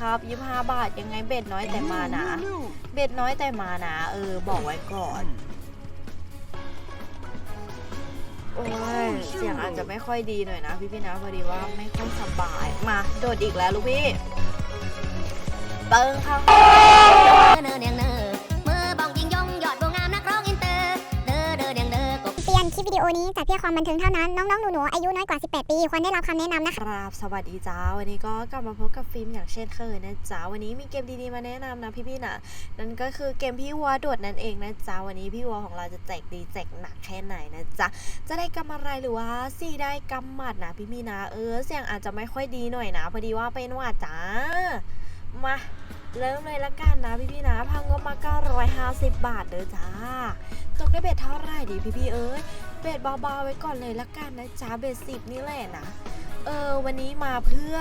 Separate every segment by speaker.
Speaker 1: ครับยี่ห้าบาทยังไงเบ็ดน้อยแต่มานะเบ็ดน้อยแต่มานะเออ บอกไว้ก่อน โอ้ยเสียงอาจจะไม่ค่อยดีหน่อยนะ พี่พี่ๆนะพอดีว่าไม่ค่อยสบายมาโดดอีกแล้วลูกพี่เบิ้งข้า
Speaker 2: เนอเนียง วิดี
Speaker 3: โอนี้จัดเพื่อความบันเทิงเท่านั้น น้องๆหนูๆอายุน้อยกว่า 18 ปี ควรได้รับคำแนะนำนะคะ
Speaker 1: ครับสวัสดีจ้าวันนี้ก็กลับมาพบกับฟิล์มอย่างเช่นเคยนะจ๊ะวันนี้มีเกมดีๆมาแนะนำนะพี่ๆนะนั่นก็คือเกมพี่วัวโดดนั่นเองนะจ๊ะวันนี้พี่วัวของเราจะแจกดีแจกหนักแค่ไหนนะจ๊ะจะได้กำอะไรหรือว่าสี่ได้กำหมัดนะพี่ๆนะเออเสียงอาจจะไม่ค่อยดีหน่อยนะ พอดีว่าเป็นหวัดจ้ามา เริ่มเลยละกันนะพี่ๆนะพังงบมา 950 บาทเด้อจ้า ตกได้เบ็ดเท่าไหร่ดีพี่ๆเอ้ย เบ็ดเบาๆไว้ก่อนเลยละกันนะจ๊ะเบ็ดสิบนี่แหละนะ เออ วันนี้มาเพื่อ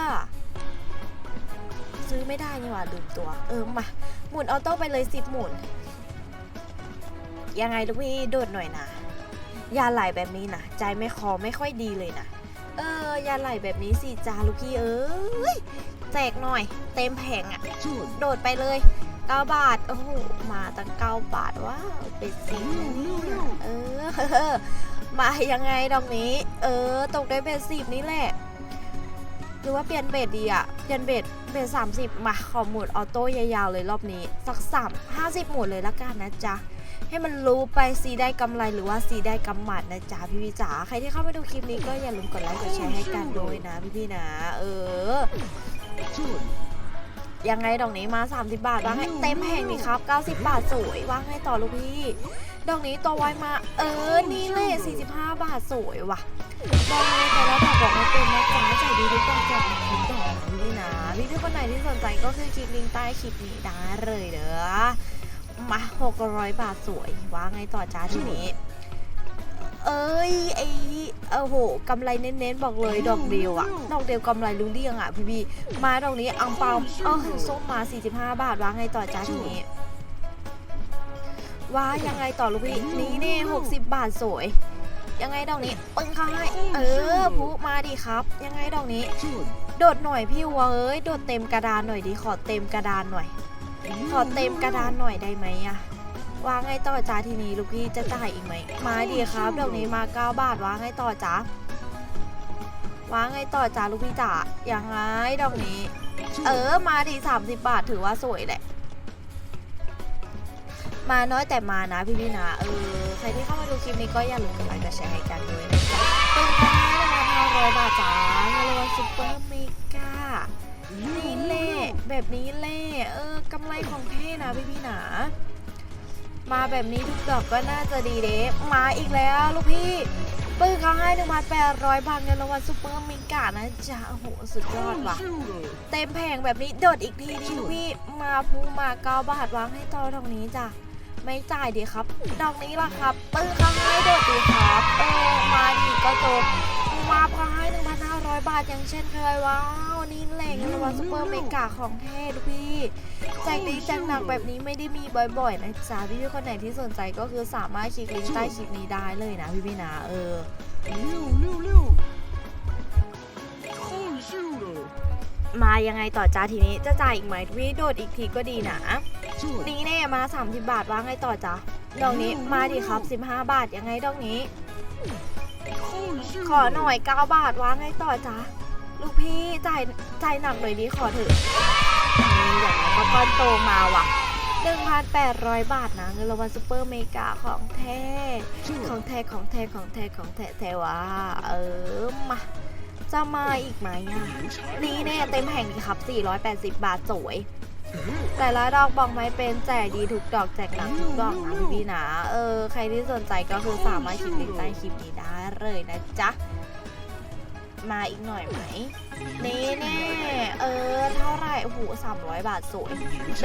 Speaker 1: ซื้อไม่ได้นี่หว่าลืมตัว เออมา หมุนออโต้ไปเลยสิบหมุน ยังไงลูกพี่โดดหน่อยนะ ยาไหลแบบนี้นะ ใจไม่คอไม่ค่อยดีเลยนะเออ ยาไหลแบบนี้สิจ้าลูกพี่เอ้ย แจกหน่อย เต็มแผงอะโดดไปเลย9บาท โอ้โห มาตั้ง9บาทว้าวเป็นสิเออ มายังไงดอกนี้ เออ ตกได้เบ็ดสิบนี่แหละ หรือว่าเปลี่ยนเบ็ดดีอะเปลี่ยนเบ็ดเบ็ดสามสิบมาขอหมุดออโต้ยาวๆเลยรอบนี้ สักสามห้าสิบหมุดเลยละกันนะจ๊ะให้มันรู้ไปซีได้กำไรหรือว่าซีได้กำหมัดนะจ๊ะพี่พี่จ๋าใครที่เข้ามาดูคลิปนี้ก็อย่าลืมกดไลค์กดแชร์ให้กันด้วยนะพี่พี่นะ เออ ยังไงดอกนี้มา 30 บาทวางให้เต็มแห่งนี่ครับ 90 บาทสวยวางให้ต่อลูกพี่ ดอกนี้ตัวไวมา เออ นี่เลย45 บาทสวยว่ะบอกเลยแต่ละดอกบอกไม่เป็นนะจ๊ะใจดีทุกดอกแจกหนักทุกดอกนะพี่นะพี่พี่ๆคนไหนที่สนใจก็คือคลิกลิงก์ใต้คลิปนี้ได้เลยเด้อ มา600 บาทสวยว่าไงต่อจ้าทีนี้ เอ้ยไอ โอ้โหกำไรเน้นๆบอกเลยดอกเดียวอะดอกเดียวกำไรรู้เรื่องอะพี่พี่มาดอกนี้อังเปาเออส้มมา 45 บาทว่าไงต่อจ้าทีนี้ว่ายังไงต่อลูกพี่นี่เน่60บาทสวย ยังไงดอกนี้ปึ้งเข้าให้เออพุมาดิครับ ยังไงดอกนี้ โดดหน่อยพี่วัวเอ้ยโดดเต็มกระดานหน่อยดิขอเต็มกระดานหน่อย ขอเต็มกระดานหน่อยได้ไหมอะ ว่าไงต่อจ้าทีนี้ลูกพี่จะจ่ายอีกไหมมาดีครับดอกนี้มา9บาทว่าไงต่อจ้าว่าไงต่อจ้าลูกพี่จ๋าอย่างไงดอกนี้ เออมาดี30บาทถือว่าสวยแหละมาน้อยแต่มานะพี่พี่นะเออใครที่เข้ามาดูคลิปนี้ก็อย่าลืมกดไลค์กดแชร์ให้กันด้วยนะจ๊ะเป็นกันนะราคา500บาทจ้าเงินรางวัลซุปเปอร์เมกานี่เล่แบบนี้เล่เออกำไรของเท่นะพี่พี่นะ มาแบบนี้ทุกดอกก็น่าจะดีเด้มาอีกแล้วลูกพี่ปื้อเขาให้หนึ่งพันแปดร้อยบาทเงินรางวัลซุปเปอร์มิงกานะจ๊ะโอ้โหสุดยอดว่ะ เต็มแผงแบบนี้โดดอีกทีนี่ลูกพี่ มาพูมาเก้าบาทวางให้ตอดอกนี้จ้ะไม่จ่ายดีครับ ดอกนี้ล่ะครับ ปื้อเขาให้โดดดีครับเออมาดีก็จบมาพอให้หนึ่งพันห้าร้อยบาทอย่างเช่นเคยว้า ซุปเปอร์เมกาของแท้ลูกพี่แจกดีแจกหนักแบบนี้ไม่ได้มีบ่อยๆนะจ๊ะพี่พี่ๆคนไหนที่สนใจก็คือสามารถคลิกลิงก์ใต้คลิปนี้ได้เลยนะพี่พี่ๆนะเออมายังไงต่อจ้าทีนี้จะจ่ายอีกไหมพี่โดดอีกทีก็ดีนะนี่แน่มา 30 บาทว่าไงต่อจ้าดอกนี้มาดิครับ 15 บาทยังไงดอกนี้ ขอหน่อย 9 บาทว่าไงต่อจ้า ลูกพี่จ่ายจ่ายหนักหน่อยดิขอเถอะนี่อย่างไรก็ก้อนโตมาว่ะ 1,800 บาทนะเงินรางวัลซูเปอร์เมกาของแท้ ของแท้ของแท้ของแท้ของแท้แท้ว่าเออมาจะมาอีกไหมอะนี่แน่เต็มแห่งดีครับ 480 บาทสวย แต่ละดอกบอกไม่เป็นแจกดีทุกดอกแจกหนักทุกดอกนะพี่นะเออ ใครที่สนใจก็คือสามารถคลิกลิงก์ใต้คลิปนี้ได้เลยนะจ๊ะ มาอีกหน่อยไหมนี่แน่เออเท่าไหร่โอ้โห300บาทสวย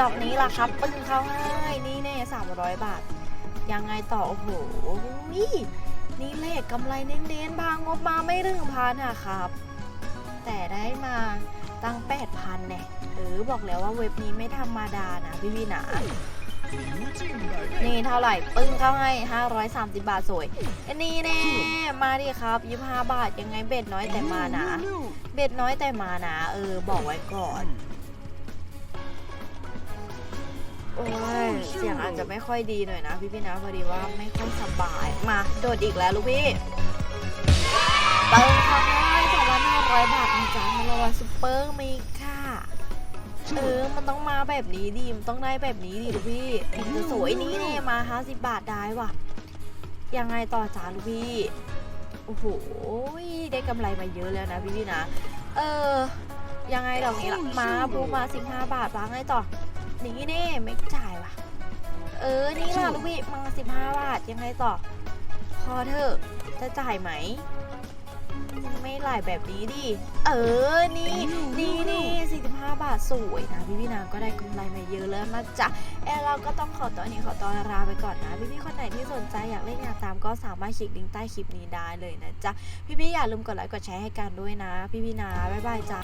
Speaker 1: ดอกนี้ล่ะครับปึ้งเข้าให้นี่แน่300บาท ยังไงต่อโอ้โหนี่เลขกำไรเน้นๆบางงบมาไม่ถึงพันอะครับ แต่ได้มาตั้ง8,000เนี่ยเออบอกแล้วว่าเว็บนี้ไม่ธรรมดานะพี่พี่ๆนะ นี่เท่าไหร่ ปึ้งเข้าให้ 530 บาทสวยอันนี้แน่มาดิครับ25บาทยังไงเบ็ดน้อยแต่มานะ เบ็ดน้อยแต่มานะ เออ บอกไว้ก่อน โอ้ย เสียงอาจจะไม่ค่อยดีหน่อยนะ พี่พี่นะพอดีว่าไม่ค่อยสบาย มาโดดอีกแล้วลูกพี่ปึ้งเข้าให้2,500 บาทนะจ๊ะมาลาวันซุปเปอร์มีค่ะ เออ มันต้องมาแบบนี้ดิ มันต้องได้แบบนี้ดิลูกพี่จะสวยนี้เนี่ยมาห้าสิบบาทได้ว่ะ ยังไงต่อจ้าลูกพี่ โอ้โห ได้กำไรมาเยอะแล้วนะพี่พี่นะ เออ ยังไงดอกนี้ล่ะมาบูมาสิบห้าบาทวางไงต่อ นี่แน่ไม่จ่ายว่ะ เออ นี่ล่ะลูกพี่มาสิบห้าบาทยังไงต่อ พอเถอะ จะจ่ายไหม หลายแบบนี้ดิ เออ นี่ นี่นี่สี่สิบห้าบาทสวยนะ พี่พี่นางก็ได้กำไรมาเยอะแล้วนะจ๊ะเออเราก็ต้องขอตัวนี้ขอตัวลาไปก่อนนะ พี่พี่คนไหนที่สนใจอยากเล่นอยากตามก็สามารถคลิกลิงก์ใต้คลิปนี้ได้เลยนะจ๊ะ พี่พี่อย่าลืมกดไลค์กดแชร์ให้กันด้วยนะ พี่พี่นาบ๊ายบายจ้า